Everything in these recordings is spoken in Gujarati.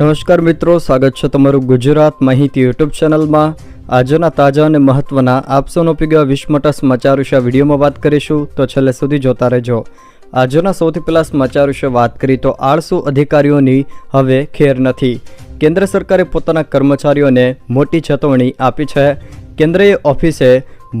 નમસ્કાર મિત્રો, સ્વાગત છે તમારું ગુજરાત માહિતી યુટ્યુબ ચેનલમાં. આજના તાજા અને મહત્વના આપસોનો પીગા વિશ્વમટા સમાચાર વિશે વિડીયોમાં વાત કરીશું, તો છેલ્લે સુધી જોતા રહેજો. આજના સૌથી પહેલા સમાચાર વિશે વાત કરી તો આળસુ અધિકારીઓની હવે ખેર નથી. કેન્દ્ર સરકારે પોતાના કર્મચારીઓને મોટી ચેતવણી આપી છે. કેન્દ્રીય ઓફિસે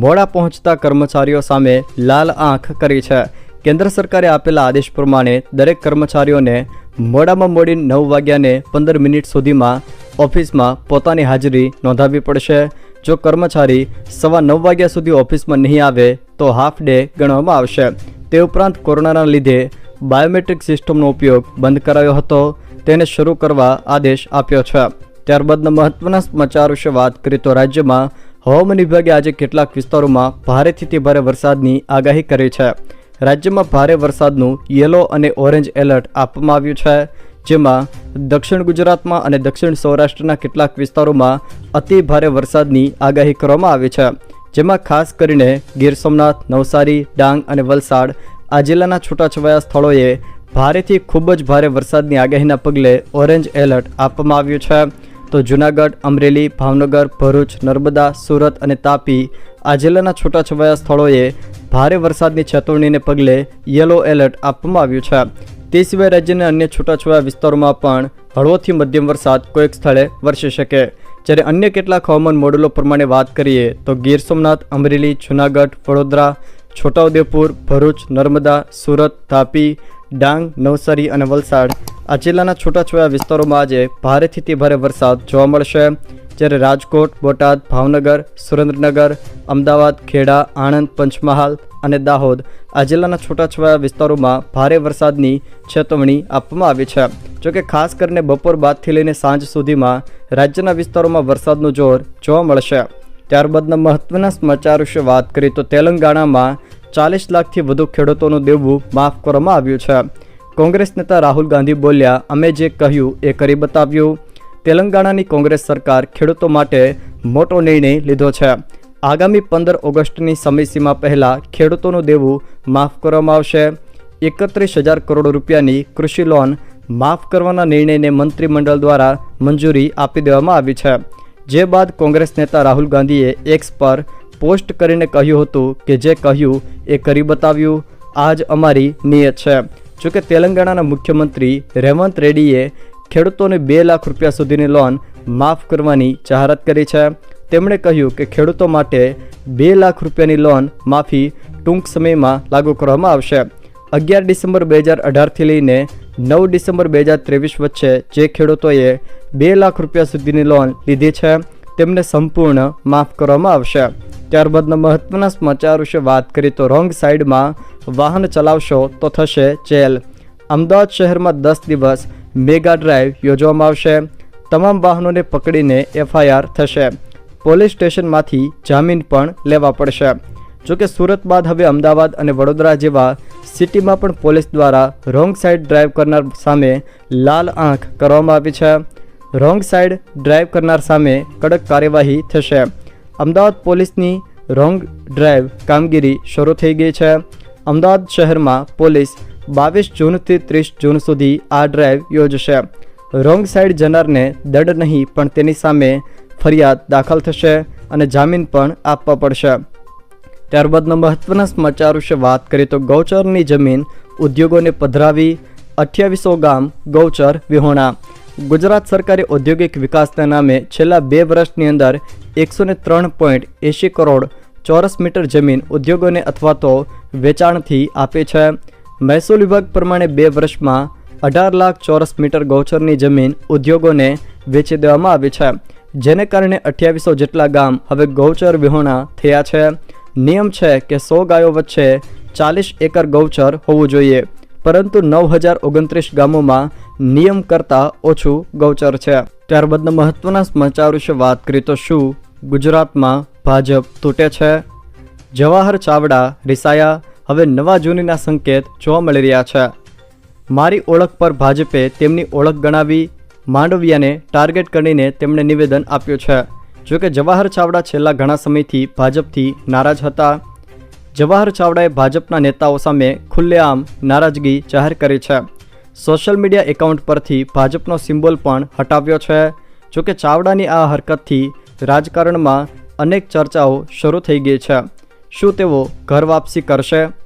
મોડા પહોંચતા કર્મચારીઓ સામે લાલ આંખ કરી છે. કેન્દ્ર સરકારે આપેલા આદેશ પ્રમાણે દરેક કર્મચારીઓને મોડામાં મોડી નવ વાગ્યાને પંદર મિનિટ સુધીમાં ઓફિસમાં પોતાની હાજરી નોંધાવવી પડશે. જો કર્મચારી સવા નવ વાગ્યા સુધી ઓફિસમાં નહીં આવે, તો હાફ ડે ગણવામાં આવશે. તે ઉપરાંત કોરોનાના લીધે બાયોમેટ્રિક સિસ્ટમનો ઉપયોગ બંધ કરાયો હતો. તેને શરૂ કરવા આદેશ આપ્યો છે. ત્યારબાદના મહત્વના સમાચાર વિશે વાત કરીએ તો રાજ્યમાં હવામાન વિભાગે આજે કેટલાક વિસ્તારોમાં ભારેથી ભારે વરસાદની આગાહી કરી છે. રાજ્યમાં ભારે વરસાદનું યલો અને ઓરેન્જ એલર્ટ આપવામાં આવ્યું છે, જેમાં દક્ષિણ ગુજરાતમાં અને દક્ષિણ સૌરાષ્ટ્રના કેટલાક વિસ્તારોમાં અતિ ભારે વરસાદની આગાહી કરવામાં આવી છે, જેમાં ખાસ કરીને ગીર સોમનાથ, નવસારી, ડાંગ અને વલસાડ આ જિલ્લાના છૂટાછવાયા સ્થળોએ ભારેથી ખૂબ જ ભારે વરસાદની આગાહીના પગલે ઓરેન્જ એલર્ટ આપવામાં આવ્યું છે. તો જૂનાગઢ, અમરેલી, ભાવનગર, ભરૂચ, નર્મદા, સુરત અને તાપી આ જિલ્લાના છૂટાછવાયા સ્થળોએ ભારે વરસાદની ચેતવણીને પગલે યલો એલર્ટ આપવામાં આવ્યું છે. તે સિવાય રાજ્યના અન્ય છૂટાછવાયા વિસ્તારોમાં પણ હળવોથી મધ્યમ વરસાદ કોઈક સ્થળે વરસી શકે. જ્યારે અન્ય કેટલાક હવામાન મોડેલો પ્રમાણે વાત કરીએ તો ગીર સોમનાથ, અમરેલી, જૂનાગઢ, વડોદરા, છોટાઉદેપુર, ભરૂચ, નર્મદા, સુરત, તાપી, ડાંગ, નવસારી અને વલસાડ આ જિલ્લાના છૂટાછવાયા વિસ્તારોમાં આજે ભારેથી તે ભારે વરસાદ જોવા મળશે. જ્યારે રાજકોટ, બોટાદ, ભાવનગર, સુરેન્દ્રનગર, અમદાવાદ, ખેડા, આણંદ, પંચમહાલ અને દાહોદ આ જિલ્લાના છૂટાછવાયા વિસ્તારોમાં ભારે વરસાદની ચેતવણી આપવામાં આવી છે. જોકે ખાસ કરીને બપોર બાદથી લઈને સાંજ સુધીમાં રાજ્યના વિસ્તારોમાં વરસાદનું જોર જોવા મળશે. ત્યારબાદના મહત્વના સમાચાર વિશે વાત કરીએ તો તેલંગાણામાં ચાલીસ લાખથી વધુ ખેડૂતોનું દેવું માફ કરવામાં આવ્યું છે. કોંગ્રેસ નેતા રાહુલ ગાંધી બોલ્યા, અમે જે કહ્યું એ કરી બતાવ્યું. તેલંગાણાની કોંગ્રેસ સરકાર ખેડૂતો માટે મોટો નિર્ણય લીધો છે. આગામી પંદર ઓગસ્ટની સમયસીમા પહેલાં ખેડૂતોનું દેવું માફ કરવામાં આવશે. એકત્રીસ હજાર કરોડ રૂપિયાની કૃષિ લોન માફ કરવાના નિર્ણયને મંત્રીમંડળ દ્વારા મંજૂરી આપી દેવામાં આવી છે. જે બાદ કોંગ્રેસ નેતા રાહુલ ગાંધીએ એક્સ પર પોસ્ટ કરીને કહ્યું હતું કે જે કહ્યું એ કરી બતાવ્યું. આ જ અમારી નિયત છે. જોકે તેલંગાણાના મુખ્યમંત્રી રેવંત રેડ્ડીએ ખેડૂતોને બે લાખ રૂપિયા સુધીની લોન માફ કરવાની જાહેરાત કરી છે. તેમણે કહ્યું કે ખેડૂતો માટે બે લાખ રૂપિયાની લોન માફી ટૂંક સમયમાં લાગુ કરવામાં આવશે. અગિયાર ડિસેમ્બર બે હજાર અઢારથી લઈને નવ ડિસેમ્બર બે હજાર ત્રેવીસ વચ્ચે જે ખેડૂતોએ બે લાખ રૂપિયા સુધીની લોન લીધી છે, તેમને સંપૂર્ણ માફ કરવામાં આવશે. ત્યારબાદના મહત્વના સમાચાર વિશે વાત કરીએ તો રોંગ સાઈડમાં વાહન ચલાવશો તો થશે જેલ. અમદાવાદ શહેરમાં દસ દિવસ મેગા ડ્રાઈવ યોજવામાં આવશે. તમામ વાહનોને પકડીને એફઆઈઆર થશે. પોલીસ સ્ટેશનમાંથી જામીન પણ લેવા પડશે. જોકે સુરત બાદ હવે અમદાવાદ અને વડોદરા જેવા સિટીમાં પણ પોલીસ દ્વારા રોંગ સાઈડ ડ્રાઈવ કરનાર સામે લાલ આંખ કરવામાં આવી છે. રોંગ સાઈડ ડ્રાઈવ કરનાર સામે કડક કાર્યવાહી થશે. અમદાવાદ પોલીસની રોંગ ડ્રાઈવ કામગીરી શરૂ થઈ ગઈ છે. અમદાવાદ શહેરમાં પોલીસ બાવીસ જૂનથી ત્રીસ જૂન સુધી આ ડ્રાઈવ યોજશે. રોંગ સાઈડ જનારને દંડ નહીં, પણ તેની સામે ફરિયાદ દાખલ થશે અને જામીન પણ આપવા પડશે. ત્યારબાદના મહત્વના સમાચાર વિશે વાત કરીએ તો ગૌચરની જમીન ઉદ્યોગોને પધરાવી અઠ્યાવીસો ગામ ગૌચર વિહોણા. ગુજરાત સરકારે ઔદ્યોગિક વિકાસના નામે છેલ્લા બે વર્ષની અંદર એકસો ત્રણ પોઈન્ટ એંશી કરોડ ચોરસ મીટર જમીન ઉદ્યોગોને અથવા તો વેચાણથી આપે છે. મહેસૂલ વિભાગ પ્રમાણે બે વર્ષમાં અઢાર લાખ ચોરસ મીટર ગૌચરની જમીન ઉદ્યોગોને વેચી દેવામાં આવી છે, જેને કારણે અઠ્યાવીસો જેટલા ગામ હવે ગૌચર વિહોણા થયા છે. નિયમ છે કે સો ગાયો વચ્ચે ચાલીસ એકર ગૌચર હોવું જોઈએ, પરંતુ નવ હજાર ઓગણત્રીસ ગામોમાં નિયમ કરતાં ઓછું ગૌચર છે. ત્યારબાદના મહત્વના સમાચાર વિશે વાત કરીએ તો શું? ગુજરાતમાં ભાજપ તૂટે છે. જવાહર ચાવડા, રિસાયા હવે નવા જૂનીના સંકેત જોવા મળી રહ્યા છે. મારી ઓળખ પર ભાજપે તેમની ઓળખ ગણાવી માંડવિયાને ટાર્ગેટ કરીને તેમણે નિવેદન આપ્યું છે. જોકે જવાહર ચાવડા છેલ્લા ઘણા સમયથી ભાજપથી નારાજ હતા. જવાહર ચાવડાએ ભાજપના નેતાઓ સામે ખુલ્લેઆમ નારાજગી જાહેર કરી છે. સોશિયલ મીડિયા એકાઉન્ટ પરથી ભાજપનો સિમ્બોલ પણ હટાવ્યો છે. જોકે ચાવડાની આ હરકતથી રાજકારણમાં અનેક ચર્ચાઓ શરૂ થઈ ગઈ છે. શું તેઓ ઘર વાપસી કરશે?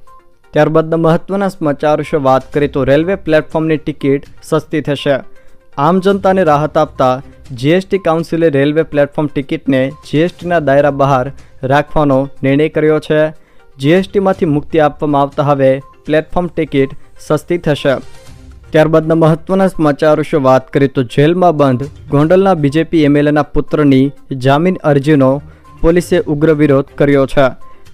ત્યારબાદના મહત્વના સમાચાર વિશે વાત કરીએ તો રેલવે પ્લેટફોર્મની ટિકિટ સસ્તી થશે. આમ જનતાને રાહત આપતા જીએસટી કાઉન્સિલે રેલવે પ્લેટફોર્મ ટિકિટને જીએસટીના દાયરા બહાર રાખવાનો નિર્ણય કર્યો છે. જીએસટીમાંથી મુક્તિ આપવામાં આવતા હવે પ્લેટફોર્મ ટિકિટ સસ્તી થશે. ત્યારબાદના મહત્વના સમાચાર વિશે વાત કરીએ તો જેલમાં બંધ ગોંડલના બીજેપી એમએલએના પુત્રની જામીન અરજીનો પોલીસે ઉગ્ર વિરોધ કર્યો છે.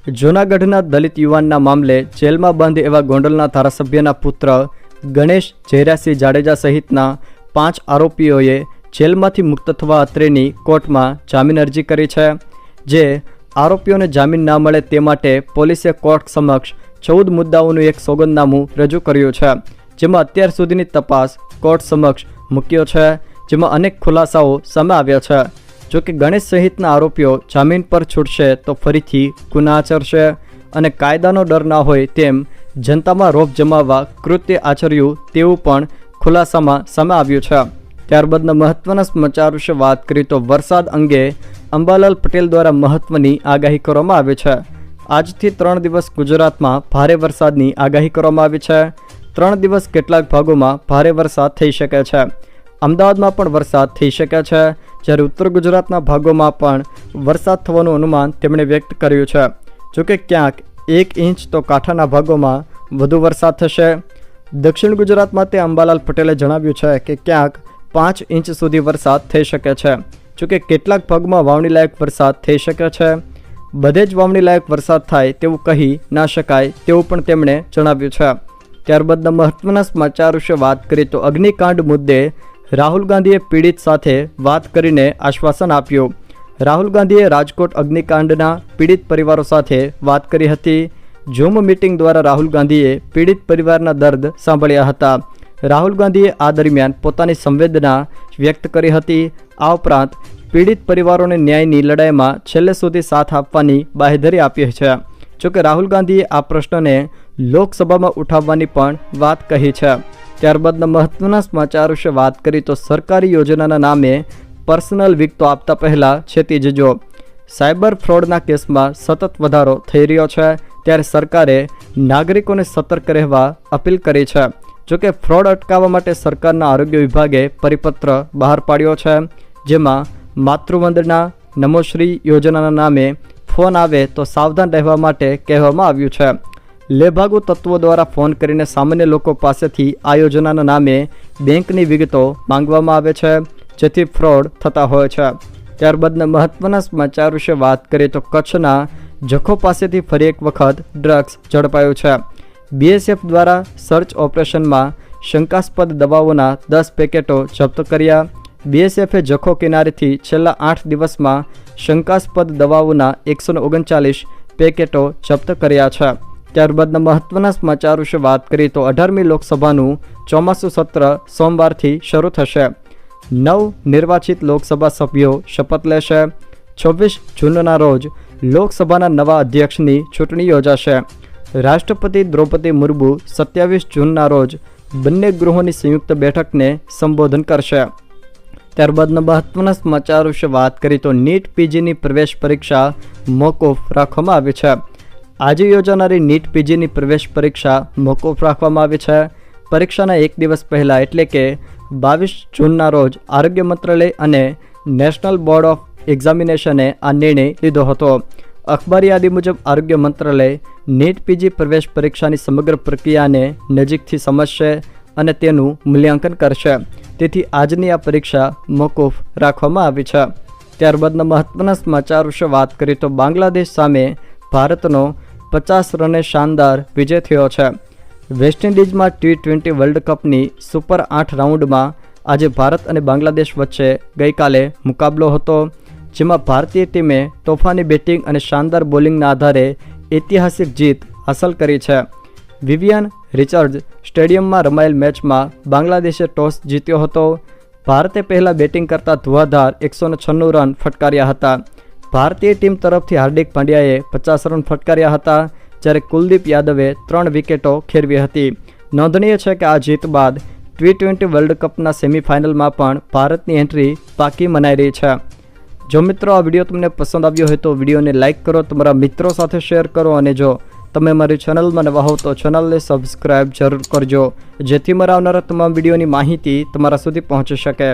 જૂનાગઢના દલિત યુવાનના મામલે જેલમાં બંધ એવા ગોંડલના ધારાસભ્યના પુત્ર ગણેશ જયરાસિંહ જાડેજા સહિતના પાંચ આરોપીઓએ જેલમાંથી મુક્ત થવા અત્રેની કોર્ટમાં જામીન અરજી કરી છે. જે આરોપીઓને જામીન ના મળે તે માટે પોલીસે કોર્ટ સમક્ષ ચૌદ મુદ્દાઓનું એક સોગંદનામું રજૂ કર્યું છે. જેમાં અત્યાર સુધીની તપાસ કોર્ટ સમક્ષ મૂક્યો છે, જેમાં અનેક ખુલાસાઓ સામે આવ્યા છે. જોકે ગણેશ સહિતના આરોપીઓ જામીન પર છૂટશે તો ફરીથી ગુના આચરશે અને કાયદાનો ડર ના હોય તેમ જનતામાં રોપ જમાવવા કૃત્ય આચર્યું તેવું પણ ખુલાસામાં સામે આવ્યું છે. ત્યારબાદના મહત્વના સમાચાર વિશે વાત કરીએ તો વરસાદ અંગે અંબાલાલ પટેલ દ્વારા મહત્વની આગાહી કરવામાં આવી છે. આજથી ત્રણ દિવસ ગુજરાતમાં ભારે વરસાદની આગાહી કરવામાં આવી છે. ત્રણ દિવસ કેટલાક ભાગોમાં ભારે વરસાદ થઈ શકે છે. અમદાવાદમાં પણ વરસાદ થઈ શકે છે. જ્યારે ઉત્તર ગુજરાતના ભાગોમાં પણ વરસાદ થવાનું અનુમાન તેમણે વ્યક્ત કર્યું છે. જોકે ક્યાંક એક ઇંચ તો કાંઠાના ભાગોમાં વધુ વરસાદ થશે. દક્ષિણ ગુજરાતમાં તે અંબાલાલ પટેલે જણાવ્યું છે કે ક્યાંક પાંચ ઇંચ સુધી વરસાદ થઈ શકે છે. જોકે કેટલાક ભાગમાં વાવણી લાયક વરસાદ થઈ શકે છે. બધે જ વાવણી લાયક વરસાદ થાય તેવું કહી ના શકાય તેવું પણ તેમણે જણાવ્યું છે. ત્યારબાદના મહત્વના સમાચાર વિશે વાત કરીએ તો અગ્નિકાંડ મુદ્દે રાહુલ ગાંધીએ પીડિત સાથે વાત કરીને આશ્વાસન આપ્યું. રાહુલ ગાંધીએ રાજકોટ અગ્નિકાંડના પીડિત પરિવારો સાથે વાત કરી હતી. ઝૂમ મિટિંગ દ્વારા રાહુલ ગાંધીએ પીડિત પરિવારના દર્દ સાંભળ્યા હતા. રાહુલ ગાંધીએ આ દરમિયાન પોતાની સંવેદના વ્યક્ત કરી હતી. આ ઉપરાંત પીડિત પરિવારોને ન્યાયની લડાઈમાં છેલ્લે સુધી સાથ આપવાની બાહેધરી આપી છે. જોકે રાહુલ ગાંધીએ આ પ્રશ્નને લોકસભામાં ઉઠાવવાની પણ વાત કહી છે. ત્યારબાદના મહત્વના સમાચાર વિશે વાત કરી તો સરકારી યોજનાના નામે પર્સનલ વિગતો આપતા પહેલાં છેતી જજો. સાયબર ફ્રોડના કેસમાં સતત વધારો થઈ રહ્યો છે, ત્યારે સરકારે નાગરિકોને સતર્ક રહેવા અપીલ કરી છે. જોકે ફ્રોડ અટકાવવા માટે સરકારના આરોગ્ય વિભાગે પરિપત્ર બહાર પાડ્યો છે, જેમાં માતૃવંદના નમોશ્રી યોજનાના નામે ફોન આવે તો સાવધાન રહેવા માટે કહેવામાં આવ્યું છે. લેભાગુ તત્વો દ્વારા ફોન કરીને સામાન્ય લોકો પાસેથી આ યોજનાના નામે બેંકની વિગતો માંગવામાં આવે છે, જેથી ફ્રોડ થતા હોય છે. ત્યારબાદના મહત્વના સમાચાર વિશે વાત કરીએ તો કચ્છના જખો પાસેથી ફરી એક વખત ડ્રગ્સ ઝડપાયું છે. બીએસએફ દ્વારા સર્ચ ઓપરેશનમાં શંકાસ્પદ દવાઓના દસ પેકેટો જપ્ત કર્યા. બીએસએફે જખો કિનારેથી છેલ્લા આઠ દિવસમાં શંકાસ્પદ દવાઓના એકસો ઓગણચાલીસ પેકેટો જપ્ત કર્યા છે. ત્યારબાદના મહત્વના સમાચાર વિશે વાત કરીએ તો અઢારમી લોકસભાનું ચોમાસું સત્ર સોમવારથી શરૂ થશે. નવ નિર્વાચિત લોકસભા સભ્યો શપથ લેશે. છવ્વીસ જૂનના રોજ લોકસભાના નવા અધ્યક્ષની ચૂંટણી યોજાશે. રાષ્ટ્રપતિ દ્રૌપદી મુર્મુ સત્યાવીસ જૂનના રોજ બંને ગૃહોની સંયુક્ત બેઠકને સંબોધન કરશે. ત્યારબાદના મહત્વના સમાચાર વિશે વાત કરીએ તો નીટ પીજીની પ્રવેશ પરીક્ષા મોકૂફ રાખવામાં આવી છે. આજે યોજાનારી નીટ પીજીની પ્રવેશ પરીક્ષા મોકૂફ રાખવામાં આવી છે. પરીક્ષાના એક દિવસ પહેલાં એટલે કે બાવીસ જૂનના રોજ આરોગ્ય મંત્રાલય અને નેશનલ બોર્ડ ઓફ એક્ઝામિનેશને આ નિર્ણય લીધો હતો. અખબારી યાદી મુજબ આરોગ્ય મંત્રાલય નીટ પીજી પ્રવેશ પરીક્ષાની સમગ્ર પ્રક્રિયાને નજીકથી સમજશે અને તેનું મૂલ્યાંકન કરશે. તેથી આજની આ પરીક્ષા મોકૂફ રાખવામાં આવી છે. ત્યારબાદના મહત્વના સમાચાર વિશે વાત કરીએ તો બાંગ્લાદેશ સામે ભારતનો પચાસ રને શાનદાર વિજય થયો છે. વેસ્ટ ઇન્ડિઝમાં ટી ટ્વેન્ટી વર્લ્ડ કપની સુપર આઠ રાઉન્ડમાં આજે ભારત અને બાંગ્લાદેશ વચ્ચે ગઈકાલે મુકાબલો હતો, જેમાં ભારતીય ટીમે તોફાની બેટિંગ અને શાનદાર બોલિંગના આધારે ઐતિહાસિક જીત હાંસલ કરી છે. વિવિયન રિચર્ડ સ્ટેડિયમમાં રમાયેલ મેચમાં બાંગ્લાદેશે ટોસ જીત્યો હતો. ભારતે પહેલાં બેટિંગ કરતા ધુઆધાર એકસો છન્નું રન ફટકાર્યા હતા. ભારતીય ટીમ તરફથી હાર્દિક પાંડ્યાએ પચાસ રન ફટકાર્યા હતા, જ્યારે કુલદીપ યાદવે ત્રણ વિકેટો ખેરવી હતી. નોંધનીય છે કે આ જીત બાદ ટી ટ્વેન્ટી વર્લ્ડ કપના સેમિફાઇનલમાં પણ ભારતની એન્ટ્રી પાકી મનાઈ રહી છે. જો મિત્રો આ વીડિયો તમને પસંદ આવ્યો હોય તો વિડીયોને લાઇક કરો, તમારા મિત્રો સાથે શેર કરો અને જો તમે મારી ચેનલમાં નવા હો તો ચેનલને સબસ્ક્રાઈબ જરૂર કરજો, જેથી મારા આવનારા તમામ વિડીયોની માહિતી તમારા સુધી પહોંચી શકે.